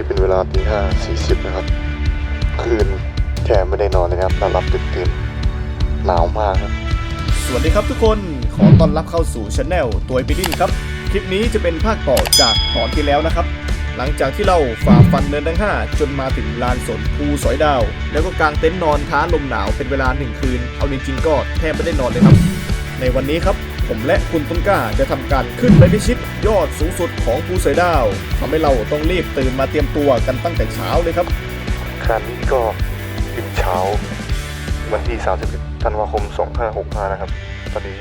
นี้เป็นเวลาตีห้าสี่สิบนะครับ คืนแทบไม่ได้นอนเลยนะครับนอนหลับดึกตื่นหนาวมากครับ สวัสดีครับทุกคน ขอต้อนรับเข้าสู่ช anel ตัวบิลินครับ คลิปนี้จะเป็นภาคต่อจากตอนที่แล้วนะครับ หลังจากที่เราฝ่าฟันเนินทั้ง 5 จนมาถึงลานสนภูสอยดาว แล้วก็กางเต็นท์นอนท้าลมหนาวเป็นเวลา1คืน เอาจริงๆก็แทบไม่ได้นอนเลยครับ ในวันนี้ครับ ผมและคุณต้นกล้าจะทำการขึ้นไปพิชิตยอดสูงสุดของภูสอยดาวทำให้เราต้องรีบตื่นมาเตรียมตัวกันตั้งแต่เช้าเลยครับครั้นี้ก็บินเช้า วันที่ 31 ธันวาคม 2565 นะครับ ตอนนี้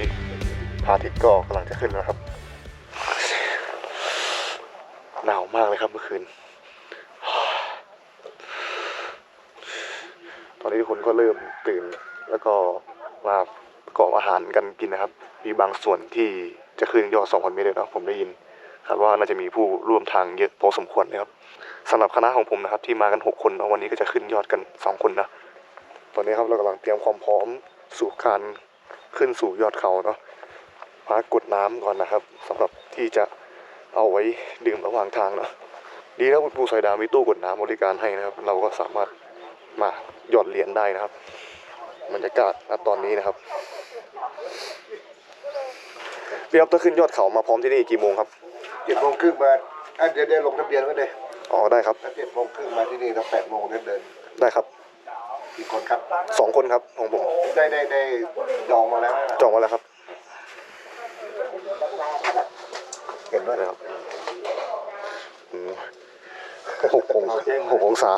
พระอาทิตย์ก็กำลังจะขึ้นแล้วครับ หนาวมากเลยครับเมื่อคืน ตอนนี้ทุกคนก็เริ่มตื่นแล้วก็มาประกอบอาหารกันกินนะครับ มีบางส่วนที่จะขึ้นยอด 2,000 เมตรเลยนะผมได้ยินคาดว่าน่าจะมีผู้ร่วมทางเยอะพอสมควรนะครับสำหรับคณะของผมนะครับที่มากัน 6 คนเนาะวันนี้ก็จะขึ้นยอดกัน 2 คนนะตอนนี้ครับเรากำลังเตรียมความพร้อมสู่การขึ้นสู่ยอดเขาเนาะมากดน้ำก่อนนะครับสำหรับที่จะเอาไว้ดื่มระหว่างทางเนาะดีนะคุณภูสอยดาวมีตู้กดน้ำบริการให้นะครับ เราก็สามารถมาหยอดเหรียญได้นะครับบรรยากาศณตอนนี้นะครับ พี่ครับถ้าขึ้นยอดเขามาพร้อมที่นี่กี่โมงครับเจ็ดโมงครึ่งมาอะเดี๋ยวเดี๋ยวลงทะเบียนไว้เลยอ๋อได้ครับถ้าเจ็ดโมงครึ่งมาที่นี่ถ้าแปดโมงเดินเดินได้ครับกี่คนครับ สองคนครับของผมได้ได้ได้จองมาแล้วนะจองไว้แล้วครับเห็นด้วยนะครับอืมหกองหกองศา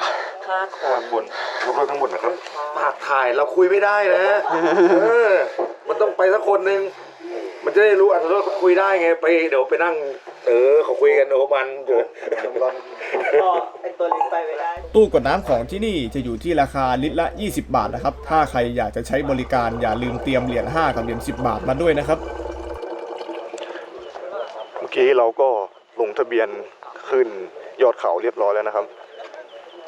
บนรวมทั้งหมดนะครับ ปากถ่ายเราคุยไม่ได้นะ เออ มันต้องไปสักคนหนึ่ง มันจะได้รู้อัตราเขาคุยได้ไงไปเดี๋ยวไปนั่ง เออเขาคุยกันโอ้มันเดี๋ยวไอตัวเล็กไปไม่ได้ ตู้กดน้ำของที่นี่จะอยู่ที่ราคาลิตรละ 20 บาทนะครับ ถ้าใครอยากจะใช้บริการอย่าลืมเตรียมเหรียญ5กับเหรียญ10 บาทมาด้วยนะครับ เมื่อกี้เราก็ลงทะเบียนขึ้นยอดเขาเรียบร้อยแล้วนะครับ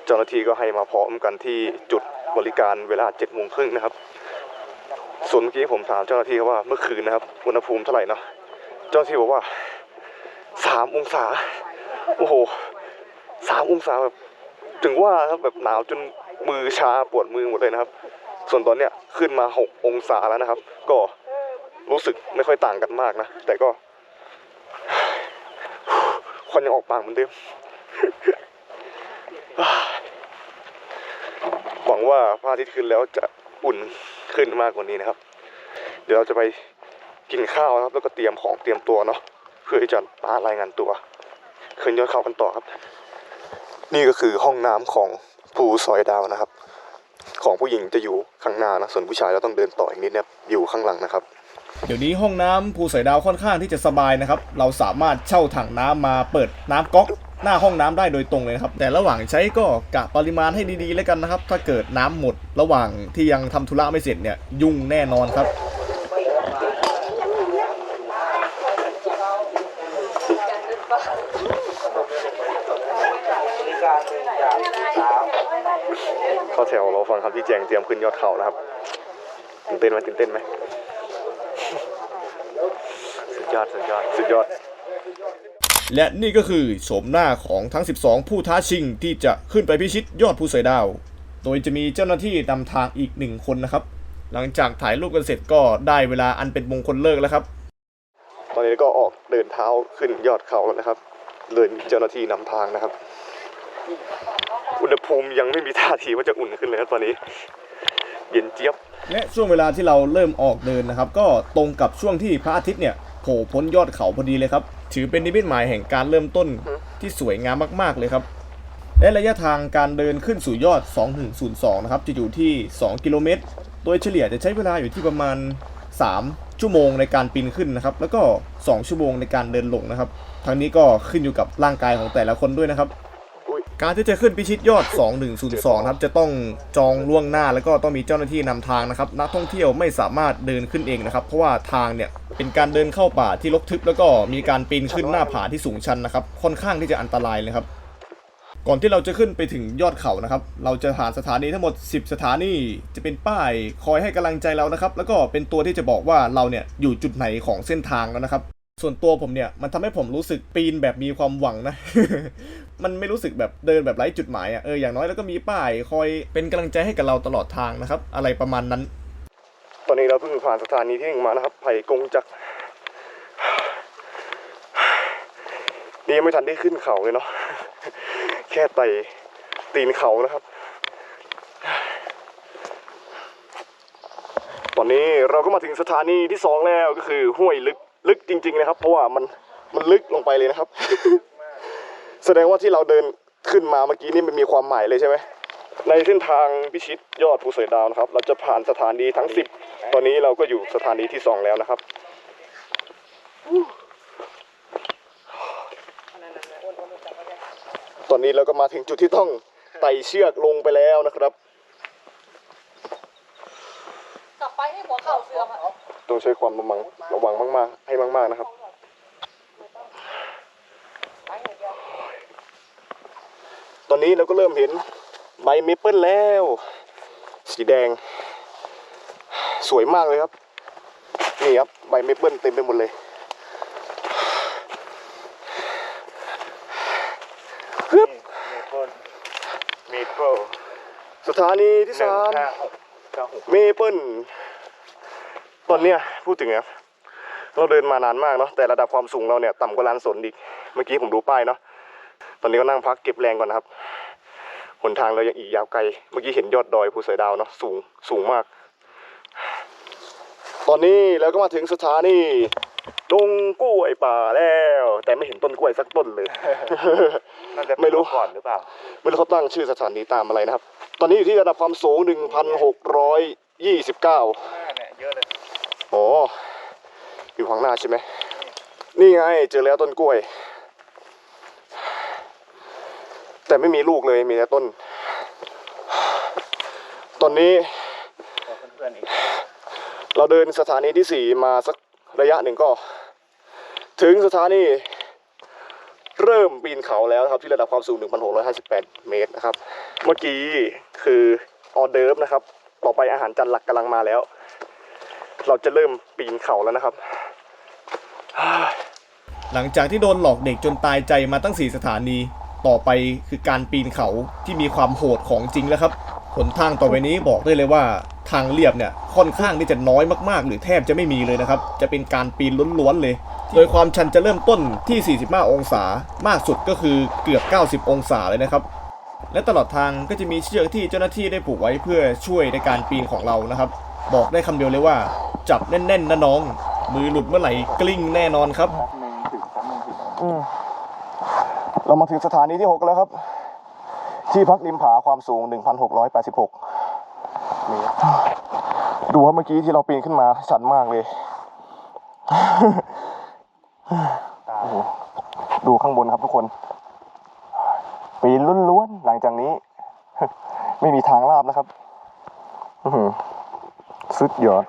เจ้าหน้าที่ก็ให้มาพร้อมกันที่จุดบริการเวลาเจ็ดโมงครึ่งนะครับ ส่วนเมื่อกี้ผมถามเจ้าหน้าที่ว่าเมื่อคืนนะครับอุณหภูมิเท่าไหร่เนาะเจ้าหน้าที่บอกว่าสามองศา โอ้โหสามองศาแบบถึงว่าครับแบบหนาวจนมือชาปวดมือหมดเลยนะครับ ส่วนตอนเนี้ยขึ้นมาหกองศาแล้วนะครับ ก็รู้สึกไม่ค่อยต่างกันมากนะ แต่ก็ควันยังออกปากเหมือนเดิมหวังว่าพระอาทิตย์ขึ้นแล้วจะอุ่น ขึ้นมากกว่านี้นะครับ เดี๋ยวเราจะไปกินข้าวนะครับ แล้วก็เตรียมของเตรียมตัวเนาะเพื่อที่จะมารายงานตัวขึ้นยอดเขากันต่อครับ นี่ก็คือห้องน้ำของภูสอยดาวนะครับ ของผู้หญิงจะอยู่ข้างหน้านะส่วนผู้ชายเราต้องเดินต่ออีกนิดนะครับอยู่ข้างหลังนะครับเดี๋ยวนี้ห้องน้ำภูสอยดาวค่อนข้างที่จะสบายนะครับ เราสามารถเช่าถังน้ำมาเปิดน้ำก๊อก หน้าห้องน้ำได้โดยตรงเลยนะครับ แต่ระหว่างใช้ก็กะปริมาณให้ดีๆ แล้วกันนะครับ ถ้าเกิดน้ำหมดระหว่างที่ยังทำธุระไม่เสร็จเนี่ยยุ่งแน่นอนครับข้าแถวเราฟังคำที่แจงเตรียมขึ้นยอดเขานะครับตื่นเต้นไหมตื่นเต้นไหมสุดยอดสุดยอดสุดยอด และนี่ก็คือโฉมหน้าของทั้ง 12 ผู้ท้าชิงที่จะขึ้นไปพิชิตยอดภูสอยดาว โดยจะมีเจ้าหน้าที่นำทางอีกหนึ่งคนนะครับ หลังจากถ่ายรูปกันเสร็จก็ได้เวลาอันเป็นมงคลเลิกแล้วครับ ตอนนี้ก็ออกเดินเท้าขึ้นยอดเขาแล้วนะครับเลยมีเจ้าหน้าที่นำทางนะครับ อุณหภูมิยังไม่มีท่าทีว่าจะอุ่นขึ้นเลยครับตอนนี้ เย็นเจี๊ยบ และช่วงเวลาที่เราเริ่มออกเดินนะครับ ก็ตรงกับช่วงที่พระอาทิตย์เนี่ยโผล่พ้นยอดเขาพอดีเลยครับ ถือเป็นนิมิตหมายแห่งการเริ่มต้นที่สวยงามมากๆเลยครับ และระยะทางการเดินขึ้นสู่ยอด 2102 นะครับ จะอยู่ที่ 2 กิโลเมตร โดยเฉลี่ยจะใช้เวลาอยู่ที่ประมาณ 3 ชั่วโมงในการปีนขึ้นนะครับ แล้วก็ 2 ชั่วโมงในการเดินลงนะครับ ทั้งนี้ก็ขึ้นอยู่กับร่างกายของแต่ละคนด้วยนะครับอุ๊ย การที่จะขึ้นพิชิตยอด 2102ครับจะต้องจองล่วงหน้าแล้วก็ต้องมีเจ้าหน้าที่นำทางนะครับนักท่องเที่ยวไม่สามารถเดินขึ้นเองนะครับเพราะว่าทางเนี่ยเป็นการเดินเข้าป่าที่รกทึบแล้วก็มีการปีนขึ้นหน้าผาที่สูงชันนะครับค่อนข้างที่จะอันตรายเลยครับก่อนที่เราจะขึ้นไปถึงยอดเขานะครับ เราจะผ่านสถานีทั้งหมด 10 สถานี จะเป็นป้ายคอยให้กำลังใจเรานะครับ แล้วก็เป็นตัวที่จะบอกว่าเราเนี่ยอยู่จุดไหนของเส้นทางแล้วนะครับ ส่วนตัวผมเนี่ยมันทำให้ผมรู้สึกปีนแบบมีความหวังนะ มันไม่รู้สึกแบบเดินแบบไร้จุดหมายอะ่ะเอออย่างน้อยแล้วก็มีป้ายคอยเป็นกำลังใจให้กับเราตลอดทางนะครับ อะไรประมาณนั้น ตอนนี้เราเพิ่งผ่านสถานีที่หนึ่งมานะครับไผ่กงจักนี่ยังไม่ทันได้ขึ้นเขาเลยเนาะแค่ไต่ตีนเขานะครับ ตอนนี้เราก็มาถึงสถานีที่สองแล้วก็คือห้วยลึก ลึกจริง ๆ นะครับ เพราะว่ามันมันลึกลงไปเลยนะครับ แสดงว่าที่เราเดินขึ้นมาเมื่อกี้นี่มันมีความหมายเลยใช่ไหมในเส้นทางพิชิตยอดภูเสือดาวนะครับ เราจะผ่านสถานีทั้ง10ตอนนี้เราก็อยู่สถานีที่2แล้วนะครับตอนนี้เราก็มาถึงจุดที่ต้องไต่เชือกลงไปแล้วนะครับ กลับไปให้หัวเข่าเสื่อมอะ ต้องใช้ความระวังระวังมาก ๆ ให้มาก ๆ นะครับตอนนี้เราก็เริ่มเห็นใบเมเปิลแล้ว สีแดง สวยมากเลยครับ นี่ครับใบเมเปิลเต็มไปหมดเลยฮึบมีเปิลสถานีที่สามหกเก้าหกเมเปิล ตอนเนี้ยพูดถึงครับเราเดินมานานมากเนาะแต่ระดับความสูงเราเนี่ยต่ำกว่าลานสนอีกเมื่อกี้ผมดูป้ายเนาะตอนนี้ก็นั่งพักเก็บแรงก่อนนะครับหนทางเรายังอีกยาวไกล เมื่อกี้เห็นยอดดอยภูเสือดาวเนาะสูงสูงมาก ตอนนี้เราก็มาถึงสถานีดงกล้วยป่าแล้ว แต่ไม่เห็นต้นกล้วยสักต้นเลยน่าจะไม่รู้ก่อนหรือเปล่า ไม่รู้เขาตั้งชื่อสถานีตามอะไรนะครับ ตอนนี้อยู่ที่ระดับความสูง 1,629 โอ้อยู่ข้างหน้าใช่ไหม นี่ไงเจอแล้วต้นกล้วย แต่ไม่มีลูกเลยมีแต่ต้น ตอนนี้เราเดินสถานีที่สี่มาสักระยะหนึ่งก็ ถึงสถานีเริ่มปีนเขาแล้วครับที่ระดับความสูง 1,658 เมตรนะครับ เมื่อกี้คือออเดิร์ฟนะครับ ต่อไปอาหารจานหลักกำลังมาแล้ว เราจะเริ่มปีนเขาแล้วนะครับ หลังจากที่โดนหลอกเด็กจนตายใจมาตั้ง 4 สถานี ต่อไปคือการปีนเขาที่มีความโหดของจริงแล้วครับหนทางต่อไปนี้บอกได้เลยว่าทางเรียบเนี่ยค่อนข้างที่จะน้อยมากๆ หรือแทบจะไม่มีเลยนะครับ จะเป็นการปีนล้วนๆเลย โดยความชันจะเริ่มต้นที่ 45 องศามากสุดก็คือเกือบ 90 องศาเลยนะครับ และตลอดทางก็จะมีเชือกที่เจ้าหน้าที่ได้ผูกไว้เพื่อช่วยในการปีนของเรานะครับ บอกได้คำเดียวเลยว่า จับแน่นๆนะน้อง มือหลุดเมื่อไหร่กลิ้งแน่นอนครับ เรามาถึงสถานีที่ 6 แล้วครับ ที่พักริมผาความสูง 1,686เมตรดูว่าเมื่อกี้ที่เราปีนขึ้นมาชันมากเลยโอ้โหดูข้างบนครับทุกคน ปีนล้วนๆหลังจากนี้ ไม่มีทางลาบนะครับ อือ สุดยอด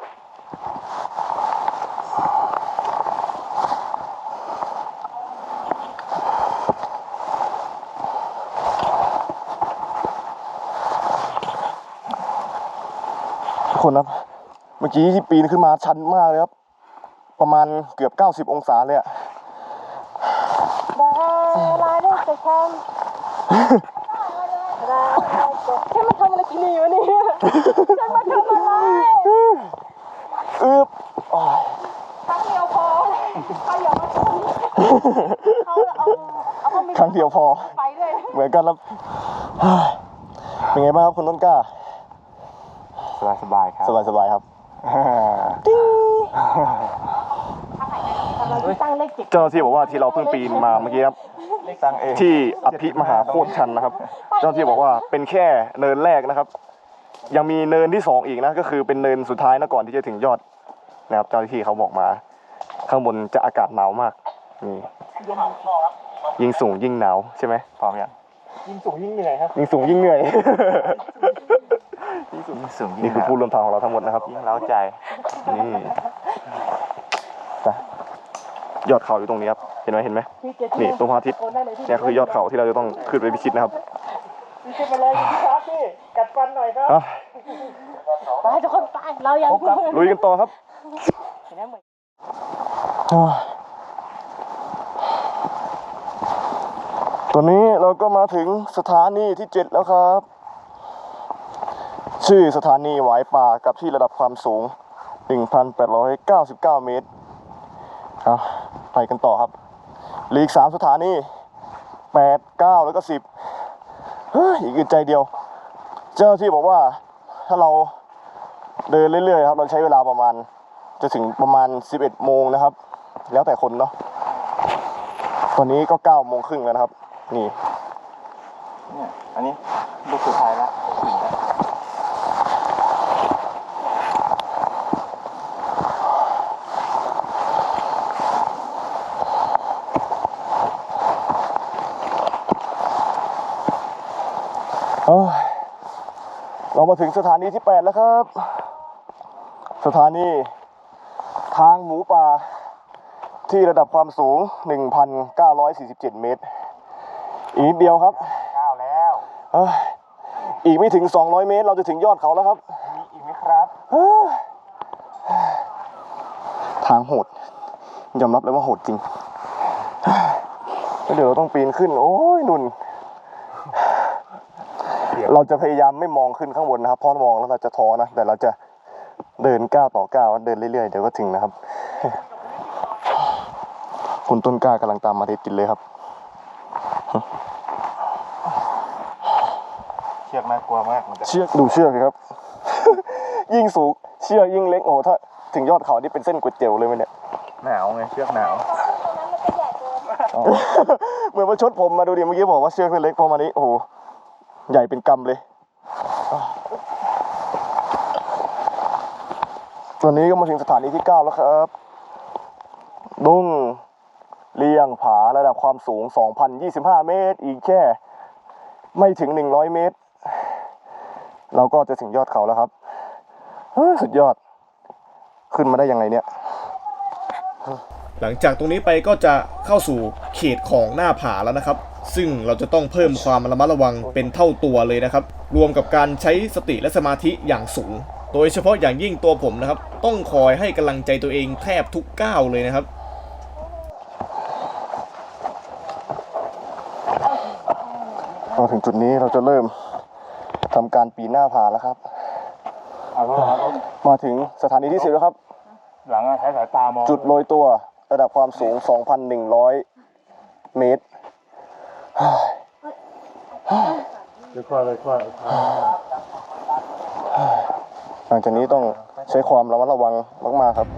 ทุกคนครับ เมื่อกี้ที่ปีนขึ้นมาชันมากเลยครับ ประมาณเกือบ 90 องศาเลยอะลาได้แต่ แค่ลาแค่มาทำอะไรกินนี่วะเนี่ยฉันมาทำอะไรอึบอ้ายครั้งเดียวพอใครอย่ามาทำเขาเอาเอาเขาไม่ครั้งเดียวพอ ไปด้วยเหมือนกันครับเป็นไงบ้างครับคุณต้นกล้า สบายสบายๆครับสบายสบายๆครับเราที่ตั้งเลขเจ็ด เจ้าหน้าที่บอกว่าที่เราเพิ่งปีนมาเมื่อกี้ครับ ตั้งเองที่อภิมหาโคตรชันนะครับ เจ้าหน้าที่บอกว่าเป็นแค่เนินแรกนะครับ ยังมีเนินที่สองอีกนะก็คือเป็นเนินสุดท้ายนะก่อนที่จะถึงยอดนะครับ เจ้าหน้าที่เขาบอกมา ข้างบนจะอากาศหนาวมากนี่ยิ่งสูงยิ่งหนาวใช่ไหมพร้อมยังยิ่งสูงยิ่งเหนื่อยครับยิ่งสูงยิ่งเหนื่อยยิ่งสูงยิ่งสูงยิ่งนี่คือผู้ร่วมทางของเราทั้งหมดนะครับยิ่งเล้าใจนี่ไปยอดเขาอยู่ตรงนี้ครับ เห็นไหมเห็นไหมนี่ตรงพระอาทิตย์เนี่ยคือยอดเขาที่เราจะต้องขึ้นไปพิชิตนะครับพี่ขึ้ไปเลยครับพี่กัดฟันหน่อยครับอะไปทุกคนไปเรายังลุยกันต่อครับตอนนี้เราก็มาถึงสถานีที่เจ็ดแล้วครับ ชื่อสถานีหวายป่ากับที่ระดับความสูง 1,899 เมตรครับไปกันต่อครับ ลืออีก3สถานี8 9แล้วก็10เฮ้ยอีกอึดใจเดียว เจ้าหน้าที่บอกว่าถ้าเราเดินเรื่อยๆครับ เราใช้เวลาประมาณ จะถึงประมาณ11โมงนะครับ แล้วแต่คนเนาะตอนนี้ก็9โมงครึ่งแล้วนะครับ นี่ เนี่ย อันนี้ลูกสุดท้ายแล้วถึงแล้ว เอ้ย เรามาถึงสถานีที่ 8 แล้วครับ สถานี ทางหมูป่า ที่ระดับความสูง 1,947 เมตร อีกนิดเดียวครับก้าวแล้วเอ้ยอีกไม่ถึง 200 เมตร เราจะถึงยอดเขาแล้วครับ มีอีกไหมครับเอ้ยทางโหด ยอมรับเลยว่าโหดจริงแล้วเดี๋ยวเราต้องปีนขึ้น โอ้ยนุ่น เราจะพยายามไม่มองขึ้นข้างบนนะครับเพราะมองแล้วเราจะท้อนะแต่เราจะเดินก้าวต่อก้าวเดินเรื่อยๆเดี๋ยวก็ถึงนะครับคุณต้นกล้ากำลังตามมาติดๆเลยครับเชือกน่ากลัวมากมันจะเชือกดูเชือกสิครับ ยิ่งสูงเชือกยิ่งเล็กโอ้โหถ้าถึงยอดเขานี่เป็นเส้นก๋วยเตี๋ยวเลยไหมเนี่ยหนาวไงเชือกหนาวตรงนั้นมันจะใหญ่เกินเหมือนมาชดผมมาดูดิเมื่อกี้บอกว่าเชือกเส้นเล็กพอมานี้โอ้โห ใหญ่เป็นกำเลย ตอนนี้ก็มาถึงสถานีที่ 9 แล้วครับ ดุงเลียงผาระดับความสูง 2,025 เมตร อีกแค่ ไม่ถึง 100 เมตร เราก็จะถึงยอดเขาแล้วครับ สุดยอด ขึ้นมาได้ยังไงเนี่ย หลังจากตรงนี้ไปก็จะเข้าสู่เขตของหน้าผาแล้วนะครับ ซึ่งเราจะต้องเพิ่มความระมัดระวังเป็นเท่าตัวเลยนะครับ รวมกับการใช้สติและสมาธิอย่างสูง โดยเฉพาะอย่างยิ่งตัวผมนะครับ ต้องคอยให้กำลังใจตัวเองแทบทุกก้าวเลยนะครับมาถึงจุดนี้เราจะเริ่มทำการปีนหน้าผาแล้วครับเอาก็ครับมาถึงสถานีที่สิบแล้วครับ หลังอะใช้สายตามองจุดโรยตัวระดับความสูง 2,100 เมตร ค่อยๆค่อยหลังจากนี้ต้องใช้ความระมัดระวังมากๆครับ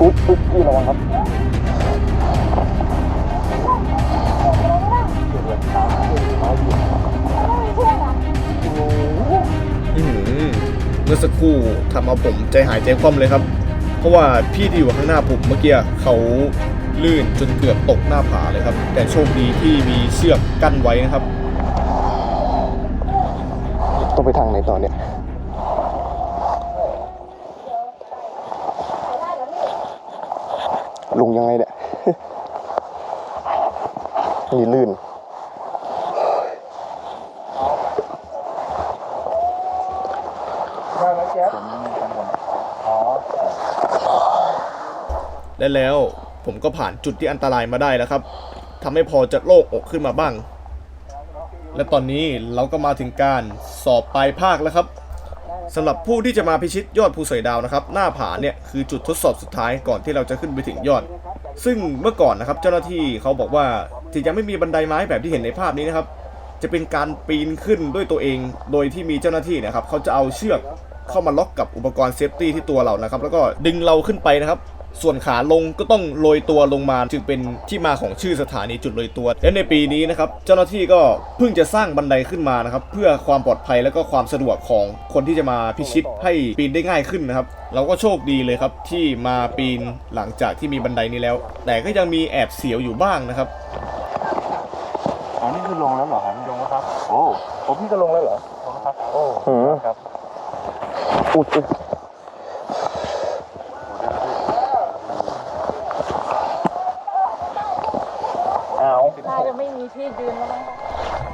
อุ๊บอุ๊บพี่ระวังครับอื้อหือเมื่อสักครู่ทำเอาผมใจหายใจคว่ำเลยครับ เพราะว่าพี่ที่อยู่ข้างหน้าผมเมื่อกี้เขาลื่นจนเกือบตกหน้าผาเลยครับ แต่โชคดีที่มีเชือกกั้นไว้นะครับ ต้องไปทางไหนต่อเนี่ยลงยังไงเนี่ยนี่ลื่น ได้ไหมแจ๊บอ๋อ และแล้วผมก็ผ่านจุดที่อันตรายมาได้แล้วครับทำให้พอจะโล่งอกขึ้นมาบ้าง และตอนนี้เราก็มาถึงการสอบปลายภาคแล้วครับสำหรับผู้ที่จะมาพิชิตยอดภูสอยดาวนะครับ หน้าผาเนี่ยคือจุดทดสอบสุดท้ายก่อนที่เราจะขึ้นไปถึงยอด ซึ่งเมื่อก่อนนะครับ เจ้าหน้าที่เขาบอกว่าที่ยังไม่มีบันไดไม้แบบที่เห็นในภาพนี้นะครับ จะเป็นการปีนขึ้นด้วยตัวเอง โดยที่มีเจ้าหน้าที่นะครับเขาจะเอาเชือกเข้ามาล็อกกับอุปกรณ์เซฟตี้ที่ตัวเรานะครับ แล้วก็ดึงเราขึ้นไปนะครับ ส่วนขาลงก็ต้องโรยตัวลงมาจึงเป็นที่มาของชื่อสถานีจุดโรยตัว และในปีนี้นะครับเจ้าหน้าที่ก็เพิ่งจะสร้างบันไดขึ้นมานะครับเพื่อความปลอดภัยและก็ความสะดวกของคนที่จะมาพิชิตให้ปีนได้ง่ายขึ้นนะครับเราก็โชคดีเลยครับที่มาปีนหลังจากที่มีบันไดนี้แล้ว แต่ก็ยังมีแอบเสียวอยู่บ้างนะครับอ๋อนี่คือลงแล้วเหรอครับลงแล้วครับ โอ้โอ้พี่ก็ลงแล้วเหรอลงแล้วครับโอ้หือครับอุดอุ๊ย อ้าว น่าจะไม่มี ที่ยืนแล้วมั้ง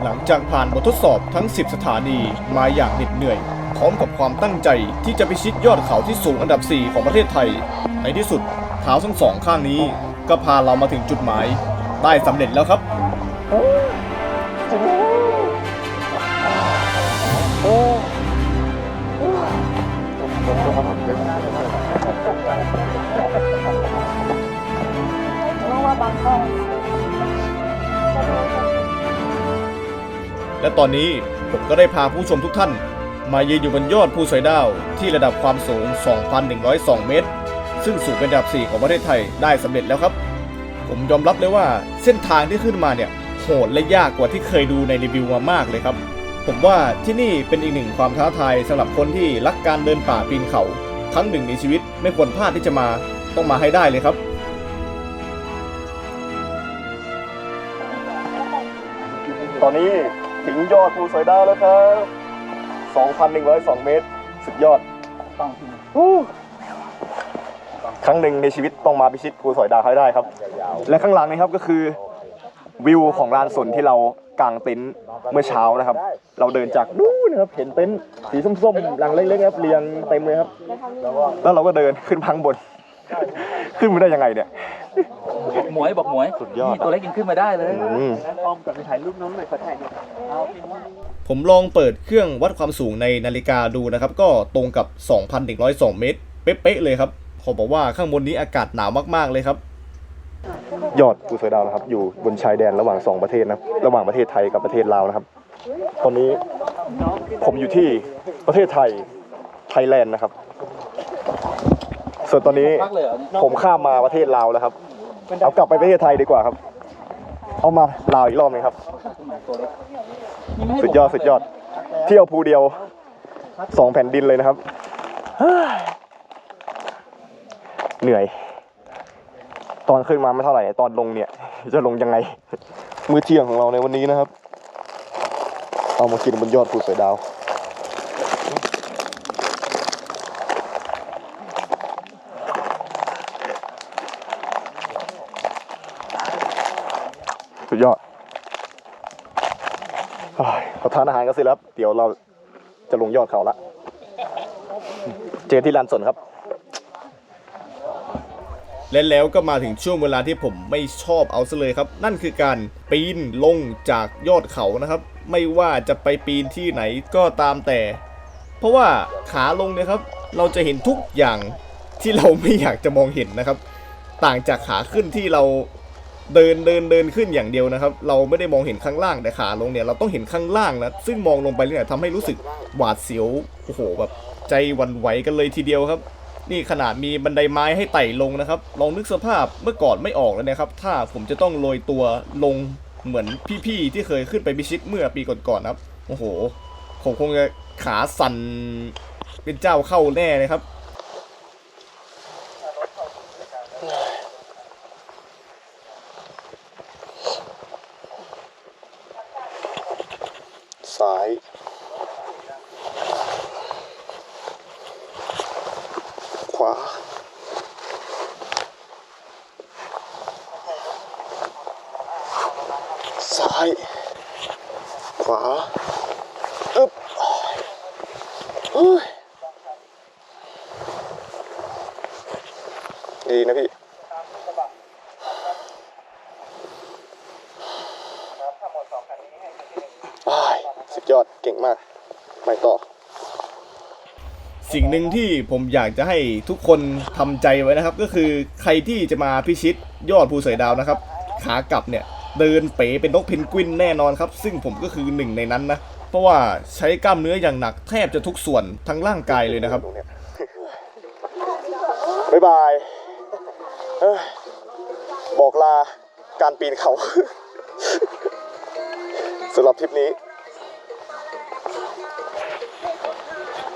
หลังจากผ่านบททดสอบทั้ง 10 สถานีมาอย่างเหน็ดเหนื่อย พร้อมกับความตั้งใจที่จะพิชิตยอดเขาที่สูงอันดับ 4 ของประเทศไทย ในที่สุดเท้าทั้งสองข้างนี้ ก็พาเรามาถึงจุดหมาย ได้สำเร็จแล้วครับรู้ว่าบางข้อ และตอนนี้ผมก็ได้พาผู้ชมทุกท่าน มายืนอยู่บนยอดภูสอยดาวที่ระดับความสูง 2,102 เมตร ซึ่งสูงเป็นอันดับ 4 ของประเทศไทยได้สำเร็จแล้วครับ ผมยอมรับเลยว่าเส้นทางที่ขึ้นมาเนี่ยโหดและยากกว่าที่เคยดูในรีวิวมามากเลยครับ ผมว่าที่นี่เป็นอีกหนึ่งความท้าทายสำหรับคนที่รักการเดินป่าปีนเขาครั้งหนึ่งในชีวิตไม่ควรพลาดที่จะมาต้องมาให้ได้เลยครับ อนนี้ถึงยอดภูสอยดาวแล้วครับ2,102 เมตร สุดยอดฮู้ครั้งหนึ่งในชีวิตต้องมาพิชิตภูสอยดาวให้ได้ครับ และข้างหลังนี้ครับก็คือวิวของลานสนที่เรากางเต็นท์เมื่อเช้านะครับ เราเดินจากนู้นนะครับเห็นเต็นท์สีส้มๆหลังเล็กๆครับเรียงเต็มเลยครับ แล้วเราก็เดินขึ้นพังบน ขึ้นมาได้ยังไงเนี่ย บอกหมวยบอกหมวยสุดยอด นี่ตัวเล็กยังขึ้นมาได้เลยอืมผมลองเปิดเครื่องวัดความสูงในนาฬิกาดูนะครับ ก็ตรงกับ 2,102 เมตร เป๊ะๆเลยครับขอบอกว่าข้างบนนี้อากาศหนาวมากๆเลยครับ ยอดภูสอยดาวนะครับ อยู่บนชายแดนระหว่างสองประเทศนะครับระหว่างประเทศไทยกับประเทศลาวนะครับ ตอนนี้ผมอยู่ที่ประเทศไทยไทยแลนด์นะครับ ส่วนตอนนี้พักเลยเหรอเนี่ยผมข้ามมาประเทศลาวแล้วครับ เอากลับไปประเทศไทยดีกว่าครับ เอามาลาวอีกรอบหนึงครับนี่ไม่ให้สุดยอดสุดยอด เที่ยวภูเดียวสองแผ่นดินเลยนะครับเฮ้ยเหนื่อย ตอนขึ้นมาไม่เท่าไหร่ตอนลงเนี่ย จะลงยังไง มื้อเที่ยงของเราในวันนี้นะครับ เอามากินบนยอดภูสอยดาว สุดยอด เฮ้ยเรา ทานอาหารกันเสร็จแล้วครับเดี๋ยวเราจะลงยอดเขาละ เจอที่ลานสนครับ และแล้วก็มาถึงช่วงเวลาที่ผมไม่ชอบเอาซะเลยครับ นั่นคือการปีนลงจากยอดเขานะครับ ไม่ว่าจะไปปีนที่ไหนก็ตามแต่ เพราะว่าขาลงเนี่ยครับ เราจะเห็นทุกอย่างที่เราไม่อยากจะมองเห็นนะครับ ต่างจากขาขึ้นที่เรา เดินเดินเดินขึ้นอย่างเดียวนะครับ เราไม่ได้มองเห็นข้างล่างแต่ขาลงเนี่ยเราต้องเห็นข้างล่างนะซึ่งมองลงไปเนี่ยทำให้รู้สึกหวาดเสียวโอ้โหแบบใจวันไหวกันเลยทีเดียวครับ นี่ขนาดมีบันไดไม้ให้ไต่ลงนะครับ ลองนึกสภาพเมื่อก่อนไม่ออกเลยนะครับ ถ้าผมจะต้องโรยตัวลงเหมือนพี่ๆที่เคยขึ้นไปพิชิตเมื่อปีก่อนๆนะครับ โอ้โหผมคงจะขาสั่นเป็นเจ้าเข้าแน่เลยครับ ซ้าย ขวา ซ้าย ขวาอึ๊บเฮ้ยดีนะพี่ อ้ายสุดยอดเก่งมาก ไปต่อ สิ่งหนึ่งที่ผมอยากจะให้ทุกคนทำใจไว้นะครับ ก็คือใครที่จะมาพิชิตยอดภูเสอยดาวนะครับ ขากลับเนี่ยเดินเป๋เป็นนกเพนกวินแน่นอนครับ ซึ่งผมก็คือหนึ่งในนั้นนะ เพราะว่าใช้กล้ามเนื้ออย่างหนักแทบจะทุกส่วนทั้งร่างกายเลยนะครับบ๊ายบายบอกลาการปีนเขาสำหรับทริปนี้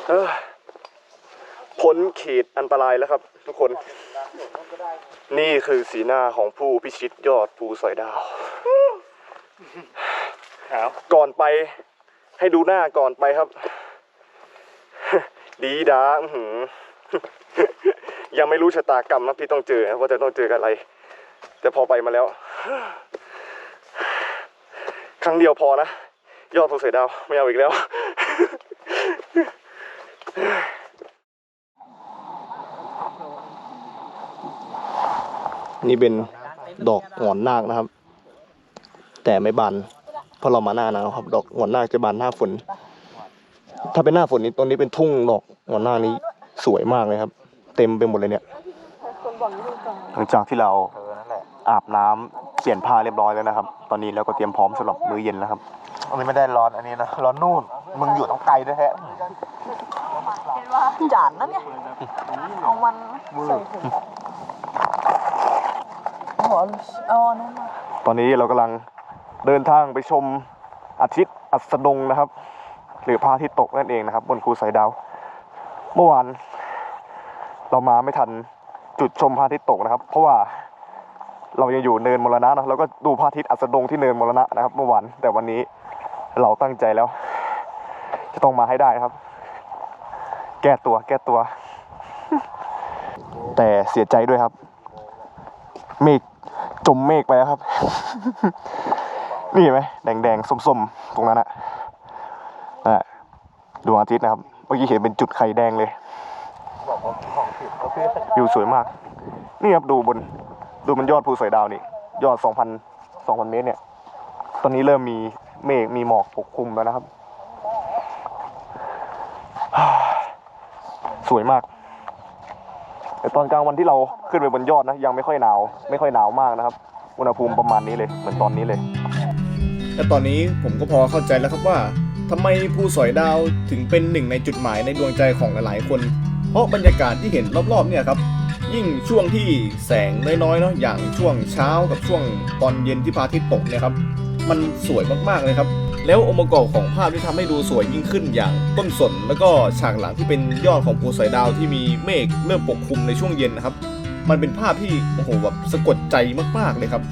เอ้ย พ้นขีดอันตรายแล้วครับ ทุกคน นี่คือสีหน้าของผู้พิชิตยอดภูสอยดาว ก่อนไปให้ดูหน้าก่อนไปครับ ดีดาอื้อหือยังไม่รู้ชะตากรรมนะที่ต้องเจอนะว่าจะต้องเจอกับอะไร แต่พอไปมาแล้ว ครั้งเดียวพอนะ ยอดภูเสือดาว ไม่เอาอีกแล้ว นี่เป็นดอกหงอนนาคนะครับ แต่ไม่บานเพราะเรามาหน้าหนาวครับ ดอกหงอนนาคจะบานหน้าฝน ถ้าเป็นหน้าฝนนี้ตอนนี้เป็นทุ่งดอกหงอนนาคนี้สวยมากเลยครับ เต็มไปหมดเลยเนี่ย หลังจากที่เราอาบน้ำเปลี่ยนผ้าเรียบร้อยแล้วนะครับ ตอนนี้เราก็เตรียมพร้อมสำหรับมื้อเย็นแล้วครับอันนี้ไม่ได้ร้อนอันนี้นะร้อนนู่นมึงอยู่ต้องไกลด้วยแท้เห็นว่าจานนั่นไงเอามันใส่ถุง หัวเอาอันนั้นมาตอนนี้เรากำลังเดินทางไปชมอาทิตย์อัสดงนะครับ หรือพระอาทิตย์ตกนั่นเองนะครับ บนภูสายดาว เมื่อวานเรามาไม่ทันจุดชมพระอาทิตย์ตกนะครับ เพราะว่าเรายังอยู่เนินมรณะนะเราก็ดูพระอาทิตย์อัสดงที่เนินมรณะนะครับ เมื่อวานแต่วันนี้เราตั้งใจแล้ว จะต้องมาให้ได้ครับ แก้ตัวแก้ตัว แต่เสียใจด้วยครับ เมฆ มเมฆไปแล้วครับ นี่เห็นไหมแดงๆส้มๆ ตรงนั้นอะนะดวงอาทิตย์นะครับ เมื่อกี้เห็นเป็นจุดไข่แดงเลยวิวสวยมาก นี่ครับดูบน ดูบนยอดภูสอยดาวนี่ ยอด 2,000 2,000 เมตรเนี่ย ตอนนี้เริ่มมีเมฆมีหมอกปกคลุมแล้วนะครับ สวยมาก แต่ตอนกลางวันที่เราขึ้นไปบนยอดนะยังไม่ค่อยหนาว ไม่ค่อยหนาวมากนะครับ อุณหภูมิประมาณนี้เลย เหมือนตอนนี้เลยและตอนนี้ผมก็พอเข้าใจแล้วครับว่าทำไมภูสอยดาวถึงเป็นหนึ่งในจุดหมายในดวงใจของหลายๆคน เพราะบรรยากาศที่เห็นรอบๆเนี่ยครับ ยิ่งช่วงที่แสงน้อยๆเนาะอย่างช่วงเช้ากับช่วงตอนเย็นที่พระอาทิตย์ตกเนี่ยครับ มันสวยมากๆเลยครับ แล้วองค์ประกอบของภาพที่ทำให้ดูสวยยิ่งขึ้นอย่างต้นสน แล้วก็ฉากหลังที่เป็นยอดของภูสอยดาวที่มีเมฆเริ่มปกคลุมในช่วงเย็นนะครับ มันเป็นภาพที่โอ้โหแบบสะกดใจมากๆเลยครับ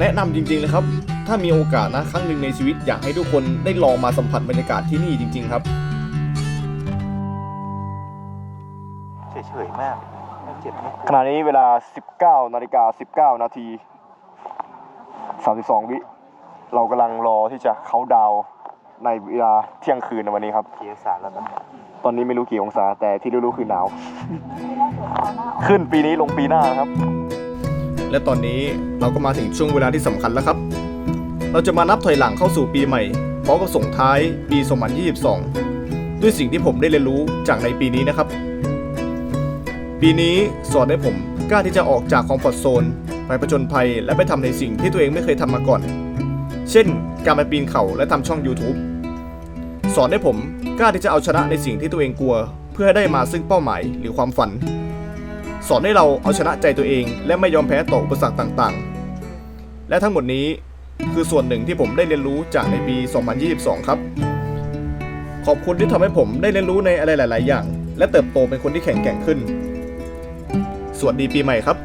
แนะนำจริงๆเลยครับ ถ้ามีโอกาสนะครั้งหนึ่งในชีวิตอยากให้ทุกคนได้ลองมาสัมผัสบรรยากาศที่นี่จริง ๆ ครับเฉยๆมากไม่เจ็บไม่ขณะนี้เวลา 19นาฬิกา19นาที32วิ เรากำลังรอที่จะเขาดาวน์ในเวลาเที่ยงคืนในวันนี้ครับ กียร์สาแล้วนะตอนนี้ไม่รู้กี่องศาแต่ที่รู้ๆคือหนาว ขึ้นปีนี้ลงปีหน้าครับ และตอนนี้เราก็มาถึงช่วงเวลาที่สำคัญแล้วครับ เราจะมานับถอยหลังเข้าสู่ปีใหม่พร้อมกับส่งท้ายปี2022 ด้วยสิ่งที่ผมได้เรียนรู้จากในปีนี้นะครับ ปีนี้สอนให้ผมกล้าที่จะออกจากคอมฟอร์ทโซนไปประจนภัย และไปทำในสิ่งที่ตัวเองไม่เคยทำมาก่อน เช่น การไปปีนเขาและทำช่อง YouTube สอนให้ผมกล้าที่จะเอาชนะในสิ่งที่ตัวเองกลัว เพื่อให้ได้มาซึ่งเป้าหมายหรือความฝัน สอนให้เราเอาชนะใจตัวเอง และไม่ยอมแพ้ต่ออุปสรรคต่างๆ และทั้งหมดนี้คือส่วนหนึ่งที่ผมได้เรียนรู้จากในปี 2022 ครับ ขอบคุณที่ทำให้ผมได้เรียนรู้ในอะไรหลาย ๆ อย่าง และเติบโตเป็นคนที่แข็งแกร่งขึ้น สวัสดีปีใหม่ครับ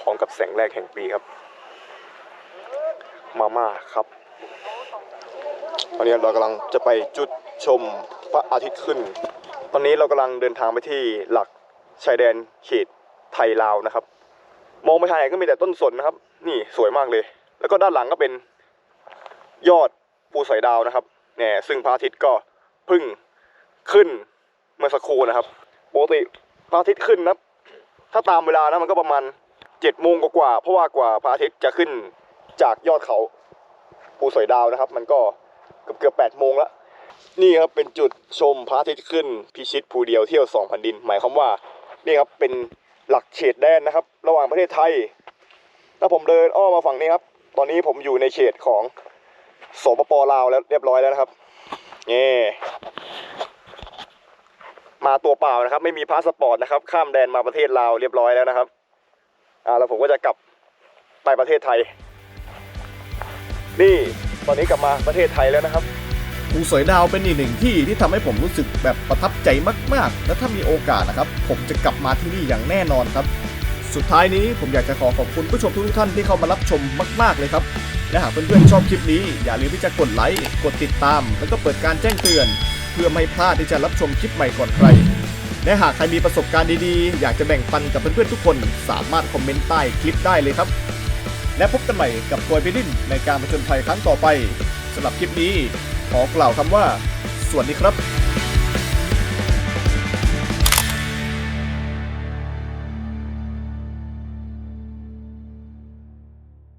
พร้อมกับแสงแรกแห่งปีครับ มาม่าครับตอนนี้เรากำลังจะไปจุดชมพระอาทิตย์ขึ้น ตอนนี้เรากำลังเดินทางไปที่หลักชายแดนเขตไทยลาวนะครับ มองไปทางไหนก็มีแต่ต้นสนนะครับ นี่สวยมากเลย แล้วก็ด้านหลังก็เป็นยอดภูสอยดาวนะครับเนี่ยซึ่งพระอาทิตย์ก็พึ่งขึ้นเมื่อสักครู่นะครับปกติพระอาทิตย์ขึ้นนะถ้าตามเวลานะมันก็ประมาณ เจ็ดโมงกว่าเพราะว่ากว่าพระอาทิตย์จะขึ้นจากยอดเขาภูสอยดาวนะครับ มันก็เกือบเกือบแปดโมงแล้วนี่ครับเป็นจุดชมพระอาทิตย์ขึ้นพิชิตภูเดียวเที่ยวสองแผ่นดิน หมายความว่านี่ครับเป็นหลักเขตแดนนะครับ ระหว่างประเทศไทยถ้าผมเดินอ้อมมาฝั่งนี้ครับ ตอนนี้ผมอยู่ในเขตของสปปลาวแล้วเรียบร้อยแล้วนะครับนี่มาตัวเปล่านะครับ ไม่มีพาสปอร์ตนะครับ ข้ามแดนมาประเทศลาวเรียบร้อยแล้วนะครับ อ่าแล้วผมก็จะกลับไปประเทศไทย นี่ตอนนี้กลับมาประเทศไทยแล้วนะครับภูสอยดาวเป็นอีกหนึ่งที่ที่ทำให้ผมรู้สึกแบบประทับใจมาก ๆ และถ้ามีโอกาสนะครับ ผมจะกลับมาที่นี่อย่างแน่นอนครับ สุดท้ายนี้ผมอยากจะขอขอบคุณผู้ชมทุกท่านที่เข้ามารับชมมาก ๆ เลยครับ และหากเพื่อนๆชอบคลิปนี้ อย่าลืมที่จะกดไลค์ กดติดตาม แล้วก็เปิดการแจ้งเตือน เพื่อไม่พลาดที่จะรับชมคลิปใหม่ก่อนใคร และหากใครมีประสบการณ์ดีๆ อยากจะแบ่งปันกับเพื่อนๆทุกคน สามารถคอมเมนต์ใต้คลิปได้เลยครับ และพบกันใหม่กับตัวไปดิ้นในการผจนภัยครั้งต่อไปสำหรับคลิปนี้ ขอกล่าวคำว่า สวัสดีครับ